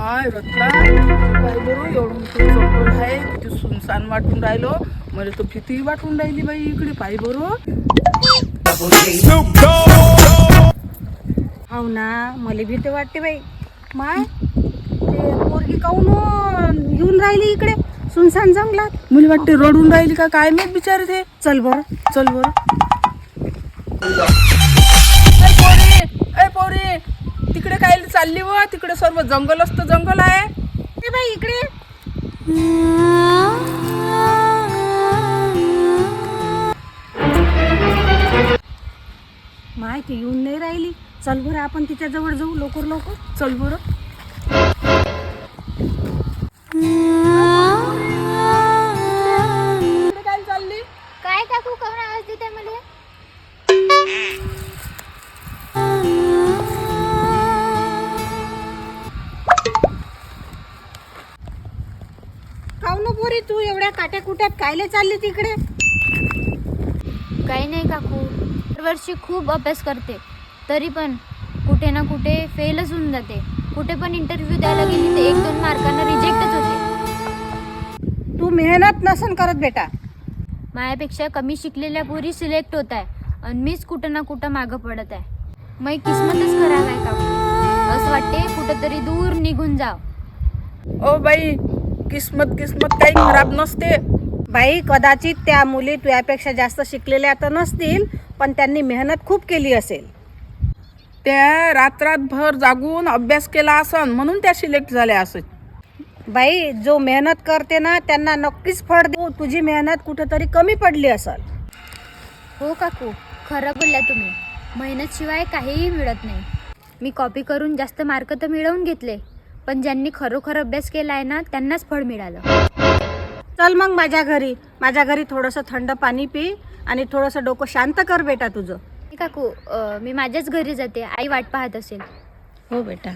रत्ना काय बरं एवढं आहे. किती सुनसान वाटून राहिलो. मला तर भीती वाटून राहिली बाई इकडे. पाय बरं हो ना मला भीती वाटते बाई. माय ते पोरगी काऊन येऊन राहिली इकडे? सुनसान जंगलात. मला वाटते रडून राहिली का? काय माहीत बिचारे ते. चल बरं चल बरं. चालली व तिकडे सर्व जंगल असतं जंगल आहे. ते बाई इकडे माहिती येऊन नाही राहिली. चल बरं आपण तिच्या जवळ जाऊ लवकर लवकर. चल बरं. पोरी तू एवढ्या काट्या कुट्यात कायले चालली तिकडे? काही नाही काकू. दरवर्षी खूप अभ्यास करते. तरी पण कुठे ना कुठे फेलच होऊन जाते. कुठे पण इंटरव्ह्यू द्यायला गेली तर एक दोन मार्कांना रिजेक्टच होते. तू मेहनत नसन करत बेटा. माझ्यापेक्षा कमी शिकलेल्या पोरी सिलेक्ट होत आहे आणि मीच कुठं ना कुठं मागं पडत आहे. मग किस्मतच खराब आहे काकू. असं वाटते कुठंतरी दूर निघून जाव. ओ बाई किस्मत किस्मत काही खराब नसते. बाई कदाचित त्या मुली तुझ्यापेक्षा जास्त शिकलेल्या तर नसतील पण त्यांनी मेहनत खूप केली असेल. त्या रात्रातभर जागून अभ्यास केला असन म्हणून त्या सिलेक्ट झाल्या असत बाई जो मेहनत करते ना त्यांना नक्कीच फळ देऊ. तुझी मेहनत कुठेतरी कमी पडली असेल. हो काकू. खरं बोलल्या तुम्ही. मेहनतशिवाय काहीही मिळत नाही. मी कॉपी करून जास्त मार्क तर मिळवून घेतले. पण ज्यांनी खरोखर अभ्यास केला आहे ना त्यांनाच फळ मिळालं. चल मग माझ्या घरी. माझ्या घरी थोडंसं थंड पाणी पी आणि थोडंसं डोकं शांत कर बेटा तुझं. काकू अं, मी माझ्याच घरी जाते. आई वाट पाहत असेल. हो बेटा.